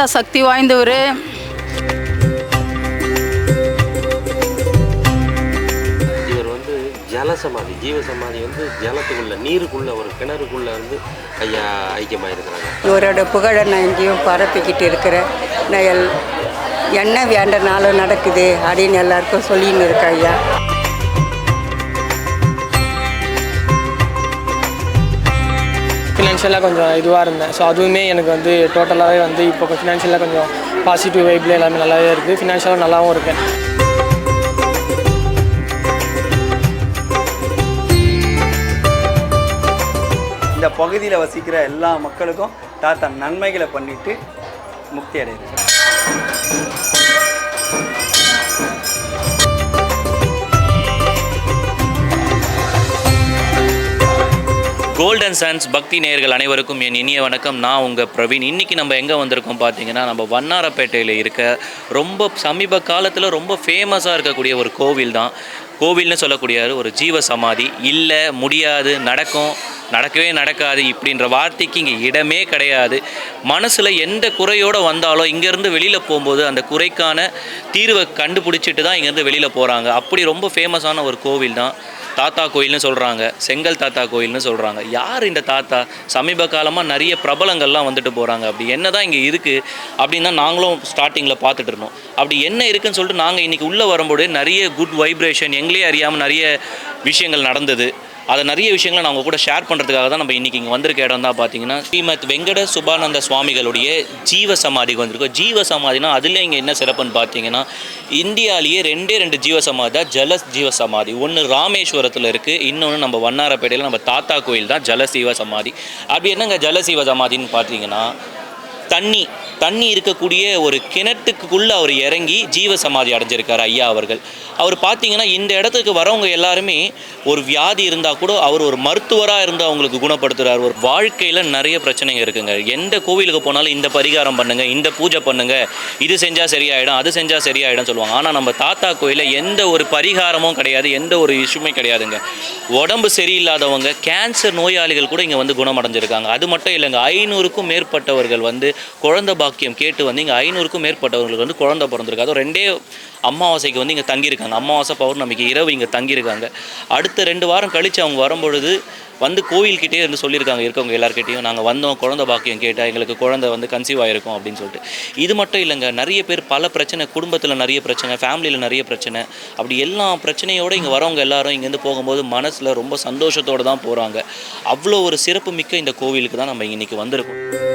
தாத்தா சக்தி வாய்ந்தவர். இவர் வந்து ஜலசமாதி ஜீவசமாதி வந்து ஜலத்துக்குள்ள நீருக்குள்ள ஒரு கிணறுக்குள்ள வந்து ஐயா ஐக்கியமாயிருக்கிறாங்க. இவரோட புகழை நான் எங்கேயும் பரப்பிக்கிட்டு இருக்கிறேன். நான் எல் என்ன வேண்டனாலும் நடக்குது அப்படின்னு எல்லாருக்கும் சொல்லின்னு இருக்கேன் ஐயா. ஃபினான்ஷியலாக கொஞ்சம் இதுவாக இருந்தேன். ஸோ அதுவுமே எனக்கு வந்து டோட்டலாகவே வந்து இப்போ ஃபினான்ஷியலாக கொஞ்சம் பாசிட்டிவ் வைப்பில் எல்லாமே நல்லாவே இருக்குது ஃபினான்ஷியலாக நல்லாவும் இருக்கேன். இந்த பகுதியில் வசிக்கிற எல்லா மக்களுக்கும் தாத்தா நன்மைகளை பண்ணிட்டு முக்தி அடைகிறார் கோல்டன் சன்ஸ் பக்தி நேயர்கள் அனைவருக்கும் என் இனிய வணக்கம். நான் உங்கள் பிரவீன். இன்றைக்கி நம்ம எங்கே வந்திருக்கோம் பார்த்தீங்கன்னா நம்ம வண்ணாரப்பேட்டையில் இருக்க ரொம்ப சமீப காலத்தில் ரொம்ப ஃபேமஸாக இருக்கக்கூடிய ஒரு கோவில் தான் கோவில்னு சொல்லக்கூடிய ஒரு ஜீவ சமாதி இல்லை முடியாது நடக்கும். நடக்கவே நடக்காது இப்படின்ற வார்த்தைக்கு இங்கே இடமே கிடையாது. மனசில் எந்த குறையோடு வந்தாலும் இங்கேருந்து வெளியில் போகும்போது அந்த குறைக்கான தீர்வை கண்டுபிடிச்சிட்டு தான் இங்கேருந்து வெளியில் போகிறாங்க அப்படி ரொம்ப ஃபேமஸான ஒரு கோவில் தான். தாத்தா கோயில்னு சொல்கிறாங்க செங்கல் தாத்தா கோயில்னு சொல்கிறாங்க யார் இந்த தாத்தா? சமீப காலமாக நிறைய பிரபலங்கள்லாம் வந்துட்டு போகிறாங்க அப்படி என்ன தான் இங்கே இருக்குது அப்படின்னு தான் நாங்களும் ஸ்டார்டிங்கில் பார்த்துட்டு இருந்தோம். அப்படி என்ன இருக்குன்னு சொல்லிட்டு நாங்கள் இன்றைக்கி உள்ளே வரும்போது நிறைய குட் வைப்ரேஷன் எங்களே அறியாமல் நிறைய விஷயங்கள் நடந்தது. அதை நிறைய விஷயங்களை நான் உங்க கூட ஷேர் பண்ணுறதுக்காக தான் நம்ம இன்றைக்கி இங்கே வந்திருக்க இடம் தான் பார்த்தீங்கன்னா ஸ்ரீமத் வெங்கட சுபானந்த சுவாமிகளுடைய ஜீவ சமாதிக்கு வந்திருக்கோம். ஜீவ சமாதினா அதில் இங்கே என்ன சிறப்புன்னு பார்த்தீங்கன்னா இந்தியாவிலேயே ரெண்டே ரெண்டு ஜீவ சமாதி தான் ஜல ஜீவ சமாதி. ஒன்று ராமேஸ்வரத்தில் இருக்குது இன்னொன்று நம்ம வண்ணாரப்பேட்டையில் நம்ம தாத்தா கோயில் தான் ஜலசீவ சமாதி. அப்படி என்னங்க ஜலசீவ சமாதின்னு பார்த்தீங்கன்னா தண்ணி தண்ணி இருக்கக்கூடிய ஒரு கிணத்துக்குள்ளே அவர் இறங்கி ஜீவ சமாதி அடைஞ்சிருக்கார் ஐயா அவர்கள். அவர் பார்த்தீங்கன்னா இந்த இடத்துக்கு வரவங்க எல்லாருமே ஒரு வியாதி இருந்தால் கூட அவர் ஒரு மருத்துவராக இருந்து அவங்களுக்கு குணப்படுத்துகிறார் ஒரு வாழ்க்கையில் நிறைய பிரச்சனைங்க இருக்குங்க. எந்த கோவிலுக்கு போனாலும் இந்த பரிகாரம் பண்ணுங்கள் இந்த பூஜை பண்ணுங்கள் இது செஞ்சால் சரியாயிடும் அது செஞ்சால் சரியாயிடும் சொல்லுவாங்க. ஆனால் நம்ம தாத்தா கோயிலில் எந்த ஒரு பரிகாரமும் கிடையாது எந்த ஒரு இஷ்யூமே கிடையாதுங்க. உடம்பு சரியில்லாதவங்க கேன்சர் நோயாளிகள் கூட இங்கே வந்து குணமடைஞ்சிருக்காங்க. அது மட்டும் இல்லைங்க ஐநூறுக்கும் மேற்பட்டவர்கள் வந்து குழந்தை பாக்கியம் கேட்டு வந்து இங்கே ஐநூறுக்கும் மேற்பட்டவர்களுக்கு வந்து குழந்தை பிறந்திருக்கு. அதுவும் ரெண்டே அமாவாசைக்கு வந்து இங்கே தங்கியிருக்காங்க. அமாவாசை பௌர்ணமிக்கு இரவு இங்கே தங்கியிருக்காங்க. அடுத்த ரெண்டு வாரம் கழித்து அவங்க வரும்பொழுது வந்து கோயில்கிட்டே இருந்து சொல்லியிருக்காங்க இருக்கவங்க எல்லாருக்கிட்டையும் நாங்கள் வந்தோம் குழந்தை பாக்கியம் கேட்டால் எங்களுக்கு குழந்தை வந்து கன்சீவ் ஆகிருக்கும் அப்படின்னு சொல்லிட்டு. இது மட்டும் இல்லைங்க நிறைய பேர் பல பிரச்சனை குடும்பத்தில் நிறைய பிரச்சனை ஃபேமிலியில் நிறைய பிரச்சனை. அப்படி எல்லா பிரச்சனையோடு இங்கே வரவங்க எல்லாரும் இங்கேருந்து போகும்போது மனசில் ரொம்ப சந்தோஷத்தோடு தான் போகிறாங்க அவ்வளோ ஒரு சிறப்பு மிக்க இந்த கோவிலுக்கு தான் நம்ம இன்றைக்கி வந்திருக்கோம்.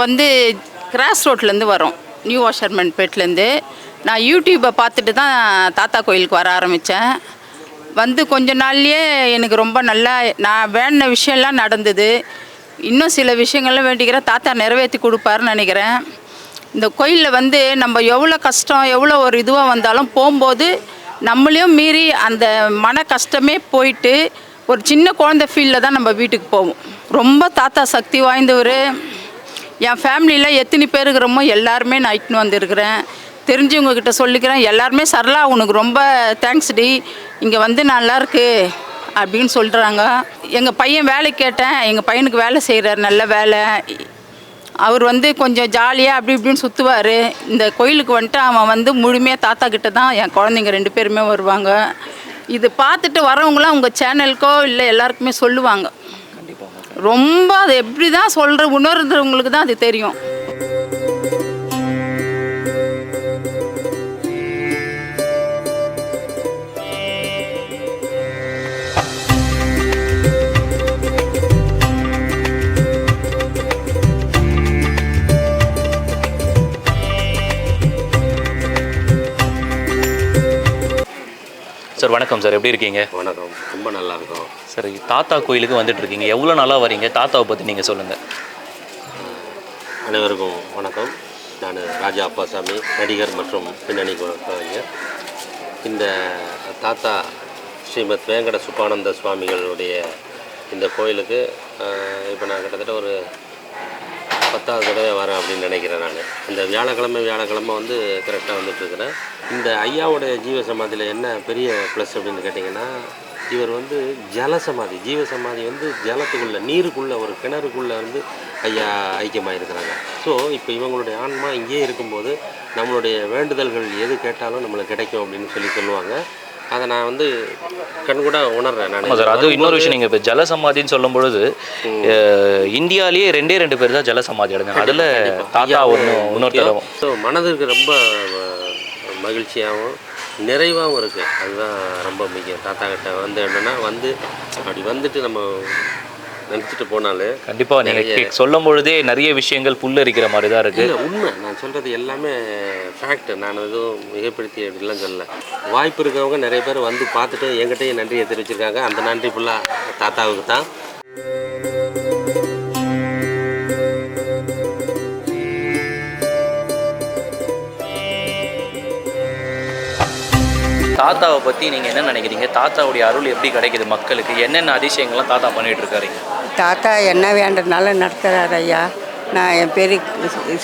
நாங்கள் வந்து கிராஸ் ரோட்லேருந்து வரோம். நியூ வாஷர்மன் பேட்லேருந்து நான் யூடியூப்பை பார்த்துட்டு தான் தாத்தா கோயிலுக்கு வர ஆரம்பித்தேன். வந்து கொஞ்ச நாள்லேயே எனக்கு ரொம்ப நல்லா நான் வேண்டின விஷயம்லாம் நடந்தது. இன்னும் சில விஷயங்கள்லாம் வேண்டிக்கிறேன். தாத்தா நிறைவேற்றி கொடுப்பாருன்னு நினைக்கிறேன். இந்த கோயிலில் வந்து நம்ம எவ்வளோ கஷ்டம் எவ்வளோ ஒரு இதுவாக வந்தாலும் போகும்போது நம்மளையும் மீறி அந்த மன கஷ்டமே போயிட்டு ஒரு சின்ன குழந்தை ஃபீலில் தான் நம்ம வீட்டுக்கு போவோம். ரொம்ப தாத்தா சக்தி வாய்ந்தவர். என் ஃபேமிலியில் எத்தனை பேர் இருக்கிறோமோ எல்லாருமே நான் இட்டுன்னு வந்திருக்கிறேன். தெரிஞ்சவங்க கிட்ட சொல்லிக்கிறேன். எல்லாருமே சரளா உனக்கு ரொம்ப தேங்க்ஸ் டி. இங்கே வந்து நல்லாயிருக்கு அப்படின்னு சொல்கிறாங்க எங்கள் பையன் வேலை கேட்டேன். எங்கள் பையனுக்கு வேலை செய்கிறார் நல்ல வேலை. அவர் வந்து கொஞ்சம் ஜாலியாக அப்படி இப்படின்னு சுற்றுவார் இந்த கோயிலுக்கு வந்துட்டு அவன் வந்து முழுமையாக தாத்தா கிட்ட தான் என் குழந்தைங்க ரெண்டு பேருமே வருவாங்க. இது பார்த்துட்டு வரவங்களாம் உங்கள் சேனலுக்கோ இல்லை எல்லாருக்குமே சொல்லுவாங்க. ரொம்ப அது எப்படி தான் சொல்கிற உணர்ந்தவங்களுக்கு தான் அது தெரியும். வணக்கம் சார். எப்படி இருக்கீங்க? வணக்கம். ரொம்ப நல்லா இருக்கும். சரி தாத்தா கோயிலுக்கு வந்துட்டு இருக்கீங்க. எவ்வளோ நாளாக வரீங்க? தாத்தாவை பற்றி நீங்கள் சொல்லுங்கள் அனைவருக்கும் வணக்கம். நான் ராஜா அப்பாசாமி நடிகர் மற்றும் பின்னணி கலைஞர். இந்த தாத்தா ஸ்ரீமத் வேங்கட சுப்பானந்த சுவாமிகளுடைய இந்த கோயிலுக்கு இப்போ நான் கிட்டத்தட்ட ஒரு பத்தாவது தடவை வரேன் அப்படின்னு நினைக்கிறேன் நான். இந்த வியாழக்கிழமை வியாழக்கிழமை வந்து கரெக்டாக வந்துட்டுருக்கிறேன். இந்த ஐயாவோட ஜீவ சமாதியில் என்ன பெரிய ப்ளஸ் அப்படின்னு கேட்டிங்கன்னா இவர் வந்து ஜல சமாதி ஜீவ சமாதி வந்து ஜலத்துக்குள்ளே நீருக்குள்ளே ஒரு கிணறுக்குள்ளே வந்து ஐயா ஐக்கியமாக இருக்கிறாங்க ஸோ இப்போ இவங்களுடைய ஆன்மா இங்கேயே இருக்கும்போது நம்மளுடைய வேண்டுதல்கள் எது கேட்டாலும் நம்மளுக்கு கிடைக்கும் அப்படின்னு சொல்லி சொல்லுவாங்க. அதை நான் வந்து கண்கூட உணர்றேன் நான். சார் அது இன்னொரு விஷயம். நீங்கள் இப்போ ஜலசமாதின்னு சொல்லும் பொழுது இந்தியாவிலேயே ரெண்டே ரெண்டு பேர் தான் ஜலசமாதி அடைஞ்சாங்க. அதில் தாத்தா ஒன்று இன்னொருத்தர் ஸோ மனதிற்கு ரொம்ப மகிழ்ச்சியாகவும் நிறைவாகவும் இருக்குது அதுதான் ரொம்ப முக்கியம். தாத்தா கிட்ட வந்து என்னென்னா வந்து அப்படி வந்துட்டு நம்ம நினச்சிட்டு போனாலே கண்டிப்பாக நீங்கள் சொல்லும் பொழுதே நிறைய விஷயங்கள் புல்லரிக்கிற மாதிரி தான் இருக்குது உண்மை. நான் சொல்கிறது எல்லாமே ஃபேக்ட் நான் எதுவும் மிகப்படுத்தி அப்படிலாம் சொல்லல. வாய்ப்பு இருக்கவங்க நிறைய பேர் வந்து பார்த்துட்டு என்கிட்டயும் நன்றியை தெரிவிச்சிருக்காங்க. அந்த நன்றி ஃபுல்லாக தாத்தாவுக்கு தான். தாத்தாவை பற்றி நீங்கள் என்ன நினைக்கிறீங்க? தாத்தாவுடைய அருள் எப்படி கிடைக்குது மக்களுக்கு? என்னென்ன அதிசயங்கள்லாம் தாத்தா பண்ணிட்டு இருக்காருங்க தாத்தா என்ன வேண்டனாலும் நடத்துகிறார் ஐயா. நான் என் பேர்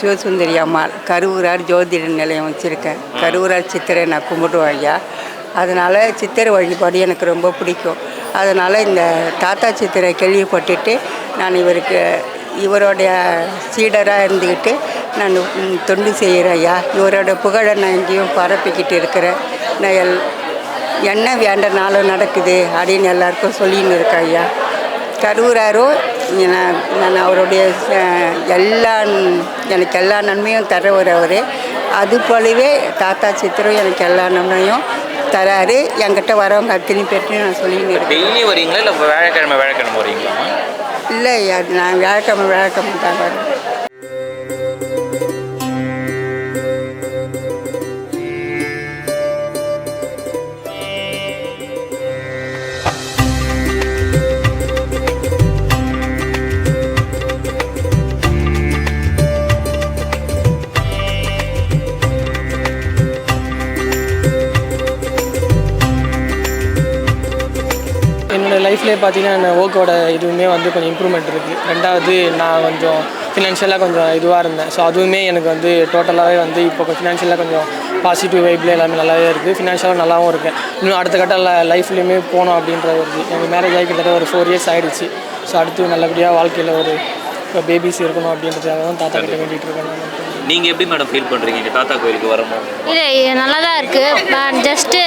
சிவசுந்தரி அம்மாள் கருவூரார் ஜோதிட நிலையம் வச்சுருக்கேன். கருவூரார் சித்திரை நான் கும்பிடுவேன் ஐயா. அதனால் சித்திரை வழிபாடு எனக்கு ரொம்ப பிடிக்கும். அதனால் இந்த தாத்தா சித்திரை கேள்விப்பட்டுட்டு நான் இவருக்கு இவருடைய சீடராக இருந்துக்கிட்டு நான் தொண்டு செய்கிறேன் ஐயா. இவரோட புகழை நான் எங்கேயும் பரப்பிக்கிட்டு இருக்கிறேன். நான் எல் என்ன வேண்டனாலும் நடக்குது அப்படின்னு எல்லாருக்கும் சொல்லின்னு இருக்கேன் ஐயா. கருவுறாரோ நான் அவருடைய எல்லா எனக்கு எல்லா நன்மையும் தரவர் அவர். அது போலவே தாத்தா சித்திரம் எனக்கு எல்லா நன்மையும் தராரு. என்கிட்ட வரவங்க அத்தனை பேர்ட்டையும் நான் சொல்லின்னு இருக்கேன். டெய்லி வரீங்களா இல்லை வியாழக்கிழமை வியாழக்கிழமை வரீங்களா? இல்லை நான் வியாழக்கிழமை வியாழக்கிழமை தான் வரேன். என்னோடய பார்த்தீங்கன்னா என் ஒர்க்கோட இதுவுமே வந்து கொஞ்சம் இம்ப்ரூவ்மெண்ட் இருக்குது ரெண்டாவது நான் கொஞ்சம் ஃபினான்ஷியலாக கொஞ்சம் இதுவாக இருந்தேன். ஸோ அதுவுமே எனக்கு வந்து டோட்டலாகவே வந்து இப்போ ஃபினான்ஷியலாக கொஞ்சம் பாசிட்டிவ் வைப்பில் எல்லாமே நல்லாவே இருக்குது ஃபினான்ஷியலாக நல்லாவும் இருக்கேன். இன்னும் அடுத்த கட்ட லைஃப்லேயுமே போகணும் அப்படின்ற ஒரு எனக்கு மேரேஜ் ஆகி கிட்டத்தட்ட ஒரு ஃபோர் இயர்ஸ் ஆகிடுச்சு ஸோ அடுத்து நல்லபடியாக வாழ்க்கையில் ஒரு பேபிஸ் இருக்கணும் அப்படின்றதுக்காக தான் தாத்தா கிட்ட வேண்டிகிட்டு இருக்கேன் நான். நீங்கள் எப்படி மேடம் ஃபீல் பண்ணுறீங்க இங்கே தாத்தா கோயிலுக்கு வரும்போது இல்லை நல்லா தான் இருக்குது ஜஸ்ட்டு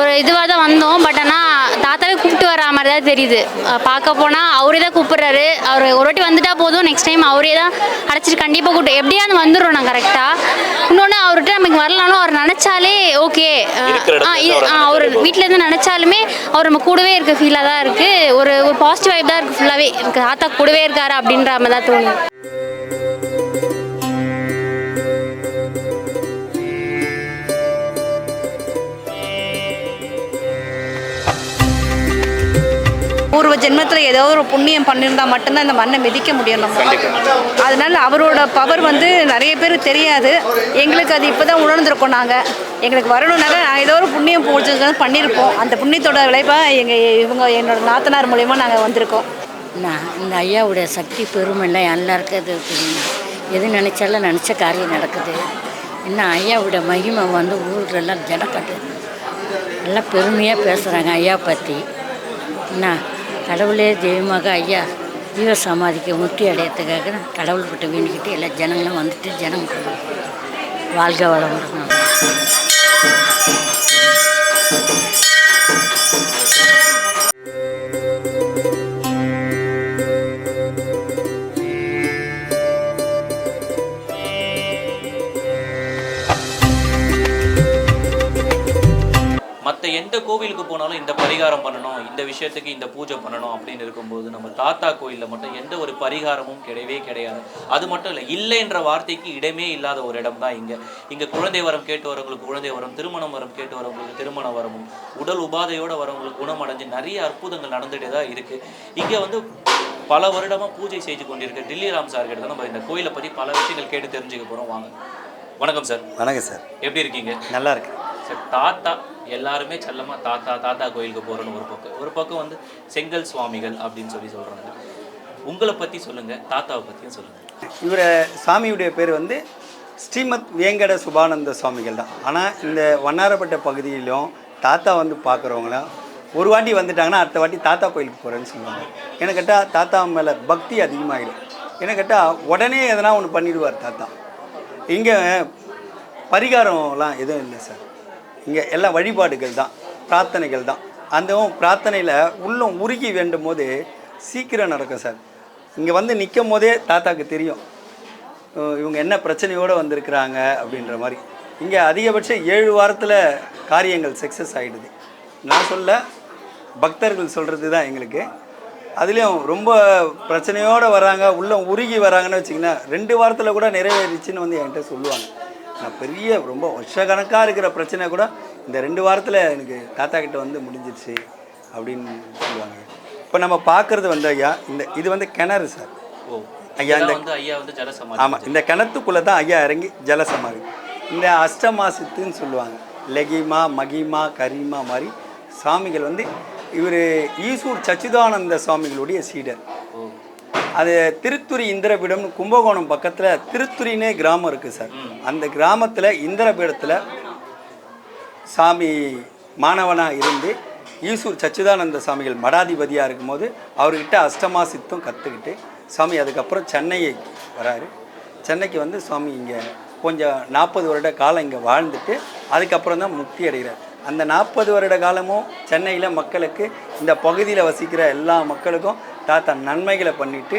ஒரு இதுவாக தான் வந்தோம். பட் ஆனால் தாத்தாவே கூப்பிட்டு வர மாதிரி தான் தெரியுது பார்க்க போனால் அவரே தான் கூப்பிட்றாரு. அவர் ஒரு வாட்டி வந்துட்டா போதும். நெக்ஸ்ட் டைம் அவரே தான் அடைச்சிட்டு கண்டிப்பாக கூப்பிட்டு எப்படியாவது வந்துடுறோம் நான் கரெக்டாக இன்னொன்று அவர்கிட்ட நமக்கு வரலாலும் அவர் நினச்சாலே ஓகே அவரை அவர் வீட்டில் இருந்து நினச்சாலுமே அவர் நம்ம கூடவே இருக்க ஃபீலாக தான் இருக்குது ஒரு ஒரு பாசிட்டிவ் வைப் தான் இருக்குது ஃபுல்லாகவே எனக்கு தாத்தா கூடவே இருக்காரு அப்படின்ற மாதிரி தான் தோணுது. பூர்வ ஜென்மத்தில் ஏதோ ஒரு புண்ணியம் பண்ணியிருந்தா மட்டும்தான் இந்த மண்ணை மிதிக்க முடியும் நம்ம. அதனால அவரோட பவர் வந்து நிறைய பேர் தெரியாது. எங்களுக்கு அது இப்போ தான் உணர்ந்திருக்கோம் நாங்கள் எங்களுக்கு வரணும்னாக்க நாங்கள் ஏதோ ஒரு புண்ணியம் பூஜை பண்ணியிருப்போம் அந்த புண்ணியத்தோட விளைவாக எங்கள் இவங்க என்னோட நாத்தனார் மூலயமா நாங்கள் வந்திருக்கோம். நான் இந்த ஐயாவுடைய சக்தி பெருமெல்லாம் எல்லாருக்கும் இது எது நினச்சாலும் நினச்ச காரியம் நடக்குது. இன்னும் ஐயாவுடைய மகிமை வந்து ஊர்லெல்லாம் ஜனக்கட்டு நல்லா பெருமையாக பேசுகிறாங்க ஐயா பற்றி என்ன? கடவுளே தெய்வமாக ஐயா ஜீவ சமாதிக்கு முக்தி அடையத்துக்காக நான் கடவுள்கிட்ட வேண்டிக்கிட்டு எல்லா ஜனங்களும் வந்துட்டு ஜனம் வாழ்க வளமுடன். மற்ற எந்த கோவிலுக்கு போனாலும் இந்த பரிகாரம் பண்ணணும் இந்த விஷயத்துக்கு இந்த பூஜை பண்ணணும் அப்படின்னு இருக்கும்போது நம்ம தாத்தா கோயிலில் மட்டும் எந்த ஒரு பரிகாரமும் கிடையவே கிடையாது. அது மட்டும் இல்லை இல்லைன்ற வார்த்தைக்கு இடமே இல்லாத ஒரு இடம் தான் இங்கே. இங்கே குழந்தை வரம் கேட்டு வரவங்களுக்கு குழந்தை வரம் திருமணம் வரம் கேட்டு வரவங்களுக்கு திருமண வரமும் உடல் உபாதையோட வரவங்களுக்கு குணமடைஞ்சு நிறைய அற்புதங்கள் நடந்துகிட்டே தான் இருக்குது இங்கே வந்து பல வருடமாக பூஜை செஞ்சு கொண்டிருக்க டில்லி ராம் சார் கிட்ட தான் நம்ம இந்த கோயிலை பற்றி பல விஷயங்கள் கேட்டு தெரிஞ்சுக்க போகிறோம் வாங்க. வணக்கம் சார். வணக்கம் சார். எப்படி இருக்கீங்க? நல்லா இருக்கு சார் தாத்தா எல்லாருமே செல்லமா தாத்தா தாத்தா கோயிலுக்கு போகிறோன்னு ஒரு பக்கம். ஒரு பக்கம் வந்து செங்கல் சுவாமிகள் அப்படின்னு சொல்லி சொல்கிறாங்க உங்களை பற்றி சொல்லுங்கள் தாத்தாவை பற்றியும் சொல்லுங்கள் இவரை சாமியுடைய பேர் வந்து ஸ்ரீமத் வேங்கட சுபானந்த சுவாமிகள் தான். ஆனால் இந்த வண்ணாரப்பட்ட பகுதியிலும் தாத்தா வந்து பார்க்குறவங்களாம் ஒரு வாட்டி வந்துட்டாங்கன்னா அடுத்த வாட்டி தாத்தா கோயிலுக்கு போகிறேன்னு சொல்லுவாங்க. என்ன கேட்டால் தாத்தா மேலே பக்தி அதிகமாகிடும் என்ன கேட்டால் உடனே எதனா ஒன்று பண்ணிடுவார் தாத்தா. இங்கே பரிகாரம்லாம் எதுவும் இல்லை சார். இங்கே எல்லாம் வழிபாடுகள் தான் பிரார்த்தனைகள் தான். அந்த பிரார்த்தனையில் உள்ளம் உருகி வேண்டும் போது சீக்கிரம் நடக்கும் சார். இங்கே வந்து நிற்கும் போதே தாத்தாக்கு தெரியும். இவங்க என்ன பிரச்சனையோடு வந்திருக்கிறாங்க? அப்படின்ற மாதிரி. இங்கே அதிகபட்சம் ஏழு வாரத்தில் காரியங்கள் சக்ஸஸ் ஆகிடுது நான் சொல்ல பக்தர்கள் சொல்கிறது தான் எங்களுக்கு. அதுலேயும் ரொம்ப பிரச்சனையோடு வராங்க உள்ளம் உருகி வராங்கன்னு வச்சிங்கன்னா ரெண்டு வாரத்தில் கூட நிறைவேறிச்சின்னு வந்து என்கிட்ட சொல்லுவாங்க. நான் பெரிய ரொம்ப வருஷக்கணக்காக இருக்கிற பிரச்சனை கூட இந்த ரெண்டு வாரத்தில் எனக்கு தாத்தா கிட்ட வந்து முடிஞ்சிருச்சு அப்படின்னு சொல்லுவாங்க. இப்போ நம்ம பார்க்குறது வந்து ஐயா இந்த இது வந்து கிணறு சார். ஓ ஐயா, இந்த- ஐயா வந்து ஜலசமாதி ஆமாம் இந்த கிணத்துக்குள்ளே தான் ஐயா இறங்கி ஜலசமாதி. இந்த அஷ்டமாசித்துன்னு சொல்லுவாங்க. லெகிமா மகிமா கரிமா மாதிரி சாமிகள் வந்து இவர் ஈசூர் சச்சிதானந்த சுவாமிகளுடைய சீடர். அது திருத்துறை இந்திரபீடம்னு கும்பகோணம் பக்கத்தில் திருத்துறினே கிராமம் இருக்குது சார். அந்த கிராமத்தில் இந்திரபீடத்தில் சாமி மாணவனாக இருந்து ஈசூர் சச்சிதானந்த சாமிகள் மடாதிபதியாக இருக்கும்போது அவர்கிட்ட அஷ்டமா சித்தம் கற்றுக்கிட்டு சாமி அதுக்கப்புறம் சென்னையை வராரு. சென்னைக்கு வந்து சுவாமி இங்கே கொஞ்சம் நாற்பது வருட காலம் இங்கே வாழ்ந்துட்டு அதுக்கப்புறம் தான் முக்தி அடைகிறார். அந்த நாற்பது வருட காலமும் சென்னையில் மக்களுக்கு இந்த பகுதியில் வசிக்கிற எல்லா மக்களுக்கும் தாத்தா நன்மைகளை பண்ணிட்டு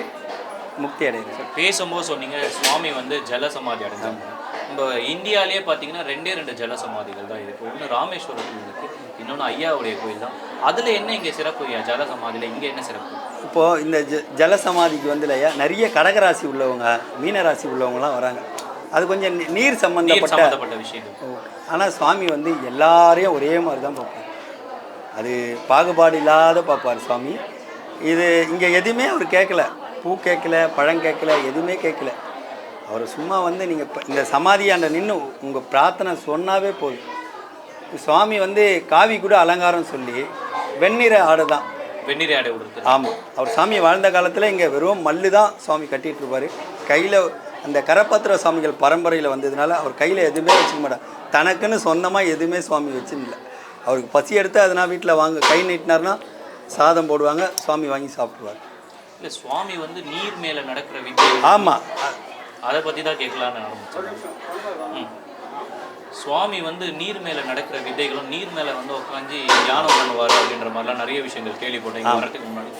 முக்தி அடைகிறார். பேசும்போது சொன்னீங்க சுவாமி வந்து ஜலசமாதி அடைஞ்சாங்க. நம்ம இந்தியாவிலேயே பார்த்தீங்கன்னா ரெண்டே ரெண்டு ஜலசமாதிகள் தான் இருக்குது ஒன்று ராமேஸ்வரத்தில் இருக்குது இன்னொன்று ஐயாவுடைய கோயில் தான். அதில் என்ன இங்கே சிறப்பு ஐயா? ஜலசமாதியில் இங்கே என்ன சிறப்பு? இப்போது இந்த ஜ ஜலசமாதிக்கு வந்து இல்லையா நிறைய கடகராசி உள்ளவங்க மீனராசி உள்ளவங்கலாம் வராங்க. அது கொஞ்சம் நீர் சம்மந்தப்பட்ட விஷயங்கள். ஆனால் சுவாமி வந்து எல்லாரையும் ஒரே மாதிரி தான் பார்ப்பார். அது பாகுபாடு இல்லாத பார்ப்பார் சுவாமி. இது இங்கே எதுவுமே அவர் கேட்கல. பூ கேட்கல பழம் கேட்கல எதுவுமே கேட்கல. அவர் சும்மா வந்து நீங்கள் இந்த சமாதியாண்ட நின்று உங்கள் பிரார்த்தனை சொன்னாவே போதும். சுவாமி வந்து காவி கூட அலங்காரம் சொல்லி வெண்ணிற ஆடை தான். வெந்நீர் ஆடை விடுறது ஆமாம் அவர் சாமி வாழ்ந்த காலத்தில் இங்கே வெறும் மல்லு தான் சுவாமி கட்டிட்டு இருப்பாரு. கையில் அந்த கரப்பத்திர சுவாமிகள் பரம்பரையில் வந்ததுனால அவர் கையில் எதுவுமே வச்சுக்க மாட்டார். தனக்குன்னு சொந்தமாக எதுவுமே சுவாமி வச்சுன்னு அவருக்கு பசி எடுத்து அதனா வீட்டில் வாங்க கை நீட்டினார்னா சாதம் போடுவாங்க சுவாமி வாங்கி சாப்பிடுவார். இல்லை சுவாமி வந்து நீர் மேலே நடக்கிற வித்தை ஆமாம் அதை பற்றி தான் கேட்கலான்னு ஆரம்பிச்சேன். சுவாமி வந்து நீர் மேலே நடக்கிற வித்தைகளும் நீர் மேலே வந்து உட்காந்து தியானம் பண்ணுவார் அப்படின்ற மாதிரிலாம் நிறைய விஷயங்கள் கேள்விப்பட்டேன். இங்கே வரதுக்கு முன்னாடி.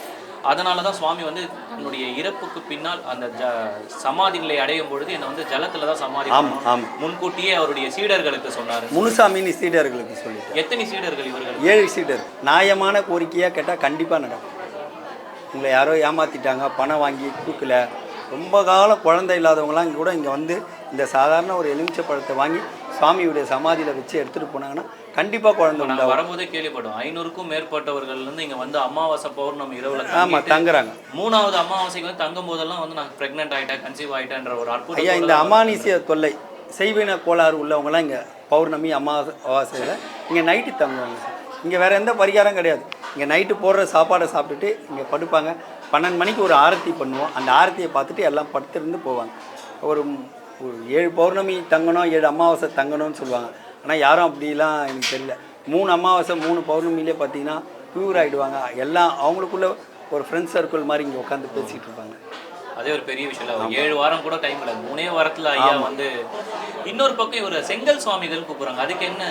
அதனால தான் சுவாமி வந்து தன்னுடைய இறப்புக்கு பின்னால் அந்த ஜ சமாதி நிலை அடையும் பொழுது என்னை வந்து ஜலத்தில் தான் சமாதி ஆமாம். ஆமாம் முன்கூட்டியே அவருடைய சீடர்களுக்கு சொன்னார். முனுசாமின்னு சீடர்களுக்கு சொல்லிட்டு எத்தனை சீடர்கள் இவர்கள்? ஏழு சீடர். நியாயமான கோரிக்கையாக கேட்டால் கண்டிப்பாக நடக்கும். உங்களை யாரோ ஏமாற்றிட்டாங்க பணம் வாங்கி கொடுக்கல ரொம்ப காலம் குழந்தை இல்லாதவங்களாம் இங்கே கூட இங்கே வந்து இந்த சாதாரண ஒரு எலுமிச்சை பழத்தை வாங்கி சுவாமியுடைய சமாதியில் வச்சு எடுத்துகிட்டு போனாங்கன்னா கண்டிப்பாக குழந்தை உண்டாகும். வரும்போதே கேள்விப்பட்டோம். ஐநூறுக்கும் மேற்பட்டவர்கள் வந்து இங்கே வந்து அமாவாசை பௌர்ணமி இரவுல ஆமாம் தங்குறாங்க. மூணாவது அமாவாசைக்கு வந்து தங்கும் போதெல்லாம் வந்து நான் ப்ரெக்னென்ட் ஆயிட்டேன் கன்சீவ் ஆயிட்டேன்ற ஒரு அற்புதம் ஐயா இந்த அமானுஷ்ய தொல்லை செய்வின கோளாறு உள்ளவங்களாம் இங்கே பௌர்ணமி அமாவாசை அமாவாசையில் இங்கே நைட்டு தங்குவாங்க சார். இங்கே வேறு எந்த பரிகாரம் கிடையாது. இங்கே நைட்டு போடுற சாப்பாடை சாப்பிட்டுட்டு இங்கே படுப்பாங்க. பன்னெண்டு மணிக்கு ஒரு ஆரத்தி பண்ணுவோம். அந்த ஆரத்தியை பார்த்துட்டு எல்லாம் படுத்திருந்து போவாங்க. ஒரு ஒரு ஏழு பௌர்ணமி தங்கணும் ஏழு அமாவாசை தங்கணும்னு சொல்லுவாங்க. ஆனால் யாரும் அப்படிலாம் எனக்கு தெரியல. மூணு அமாவாசை மூணு பௌர்ணமிலே பார்த்தீங்கன்னா ப்யூர் ஆகிடுவாங்க எல்லாம் அவங்களுக்குள்ள ஒரு ஃப்ரெண்ட்ஸ் சர்க்கிள் மாதிரி இங்கே உட்காந்து பேசிகிட்டு இருப்பாங்க. அதே ஒரு பெரிய விஷயம் இல்லை ஏழு வாரம் கூட டைம் இல்லை. மூணே வாரத்துல ஐயா வந்து இன்னொரு பக்கம் இவர் செங்கல் சுவாமிகள் கூப்பிடுறாங்க. அதுக்கு என்ன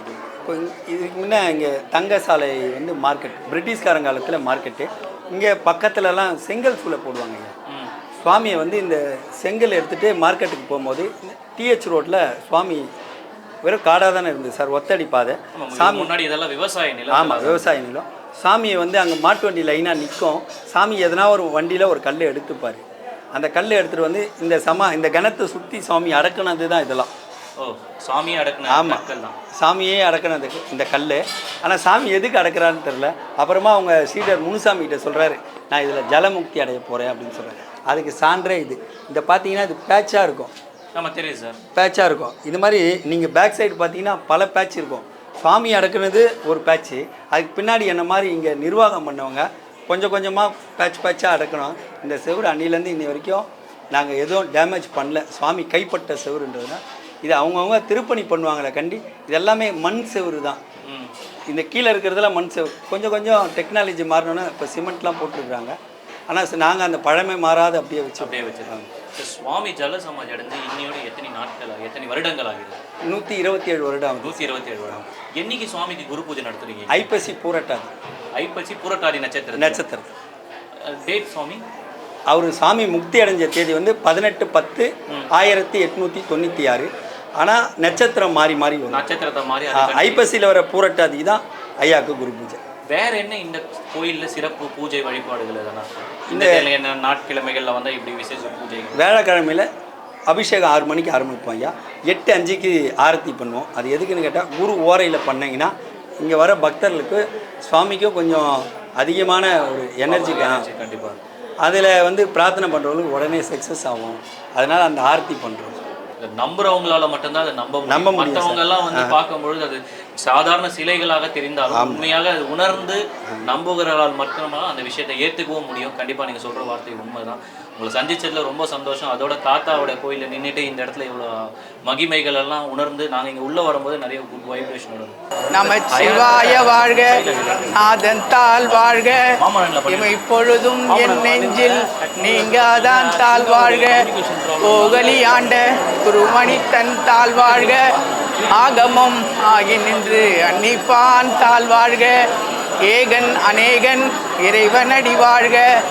இது? இப்போ இதுக்கு முன்னே இங்கே தங்கசாலை வந்து மார்க்கெட் பிரிட்டிஷ்காரங்க காலத்தில் மார்க்கெட்டு இங்கே பக்கத்துலலாம் செங்கல் சூளை போடுவாங்க ஐயா. சுவாமியை வந்து இந்த செங்கல் எடுத்துகிட்டு மார்க்கெட்டுக்கு போகும்போது டிஹெச் ரோட்டில் சுவாமி வெறும் காடாக தானே இருந்தது சார் ஒத்தடி பாதை சாமி முன்னாடி இதெல்லாம் விவசாய நிலம் ஆமாம் விவசாய நிலம். சாமியை வந்து அங்கே மாட்டு வண்டி லைனாக நிற்கும் சாமி எதனா ஒரு வண்டியில் ஒரு கல் எடுத்துப்பார். அந்த கல் எடுத்துகிட்டு வந்து இந்த சமா இந்த கணத்தை சுற்றி சாமி அடக்குனது தான் இதெல்லாம். ஓ சாமியை அடக்குன ஆமாம் சாமியே அடக்கினது இந்த கல் ஆனால் சாமி எதுக்கு அடக்குறான்னு தெரில அப்புறமா அவங்க சீடர் முனுசாமி கிட்ட சொல்கிறாரு நான் இதில் ஜலமுக்தி அடைய போகிறேன் அப்படின்னு சொல்கிறாரு அதுக்கு சான்றே இது. இந்த பார்த்தீங்கன்னா இது பேட்சாக இருக்கும். ஆமா தெரியுது சார். பேட்சாக இருக்கும். இது மாதிரி நீங்கள் பேக் சைடு பார்த்தீங்கன்னா பல பேட்ச் இருக்கும். சுவாமி அடக்குனது ஒரு பேட்ச்சு அதுக்கு பின்னாடி என்ன மாதிரி இங்கே நிர்வாகம் பண்ணவங்க கொஞ்சம் கொஞ்சமாக பேட்ச் பேட்சாக அடக்கணும். இந்த செவுரு அன்னிலேருந்து இன்னி வரைக்கும் நாங்கள் எதுவும் டேமேஜ் பண்ணல. சுவாமி கைப்பட்ட செவுருன்றதுனா இது அவங்கவுங்க திருப்பணி பண்ணுவாங்களே கண்டி இது எல்லாமே மண் செவுரு தான். இந்த கீழே இருக்கிறதெல்லாம் மண் செவுரு கொஞ்சம் கொஞ்சம் டெக்னாலஜி மாறினோன்னா இப்போ சிமெண்ட்லாம் போட்டிருக்காங்க ஆனால் நாங்கள் அந்த பழமை மாறாத அப்படியே வச்சு அப்படியே வச்சிருக்காங்க சுவாமி ஜல சமாதி அடைஞ்சு இன்னையோட எத்தனை நாட்கள் எத்தனை வருடங்கள் ஆகுது நூற்றி இருபத்தி ஏழு வருடம். நூற்றி இருபத்தி ஏழு வருடம். என்னைக்கு சுவாமிக்கு குரு பூஜை நடத்துறீங்க? ஐப்பசி பூரட்டாது. ஐப்பசி பூரட்டாதி நட்சத்திரம் நட்சத்திரம் டேட் சுவாமி? அவர் சாமி முக்தி அடைஞ்ச தேதி வந்து பதினெட்டு பத்து ஆயிரத்தி எட்நூற்றி தொண்ணூற்றி ஆறு. ஆனால் நட்சத்திரம் மாறி மாறி வரும். நட்சத்திரத்தை ஆ, ஐப்பசியில் வர பூரட்டாதிக்கு தான் ஐயாவுக்கு குரு பூஜை. வேற என்ன இந்த கோயில்ல சிறப்பு பூஜை வழிபாடுகள் எதனா? இந்த என்ன நாட்கிழமைகள்ல வந்தா இப்படி விசேஷ பூஜைகள் வேலைக்கிழமையில் அபிஷேகம் ஆறு மணிக்கு ஆரம்பிப்போம் ஐயா. எட்டு அஞ்சுக்கு ஆரத்தி பண்ணுவோம். அது எதுக்குன்னு கேட்டால் குரு ஓரையில் பண்ணீங்கன்னா இங்கே வர பக்தர்களுக்கு சுவாமிக்கும் கொஞ்சம் அதிகமான ஒரு எனர்ஜி கண்டிப்பா. அதில் வந்து பிரார்த்தனை பண்ணுறவங்களுக்கு உடனே சக்ஸஸ் ஆகும். அதனால் அந்த ஆரத்தி பண்ணுறோம் நம்புறவங்களால மட்டும்தான் அதை நம்ப நம்ப மற்றவங்க. எல்லாம் வந்து பார்க்கும்பொழுது அது சாதாரண சிலைகளாக தெரிந்தாலும் உண்மையாக அது உணர்ந்து நம்புகிறவர்களால் மட்டும்தான் அந்த விஷயத்தை ஏற்றுக்கவும் முடியும். கண்டிப்பா நீங்க சொல்ற வார்த்தை உண்மைதான். உங்களை சந்திச்சதுல ரொம்ப சந்தோஷம். அதோட தாத்தாவோட கோயிலில் நின்றுட்டு இந்த இடத்துல இவ்வளோ மகிமைகள் எல்லாம் உணர்ந்து நாங்க இங்க உள்ள வரும்போது நிறைய குட் வைப்ரேஷன் வரும் நமச்சிவாய வாழ்க. நாதன் தாள் வாழ்க. மாமரங்கள பண்ணி- இமை பொழுதும் என் நெஞ்சில் நீங்காதான் தாழ் வாழ்க. கோகலி ஆண்ட குருமணி தன் தாழ் வாழ்க. ஆகமம் ஆகி நின்று அன்னிப்பான் தாழ் வாழ்க. ஏகன் அநேகன் இறைவனடி வாழ்க.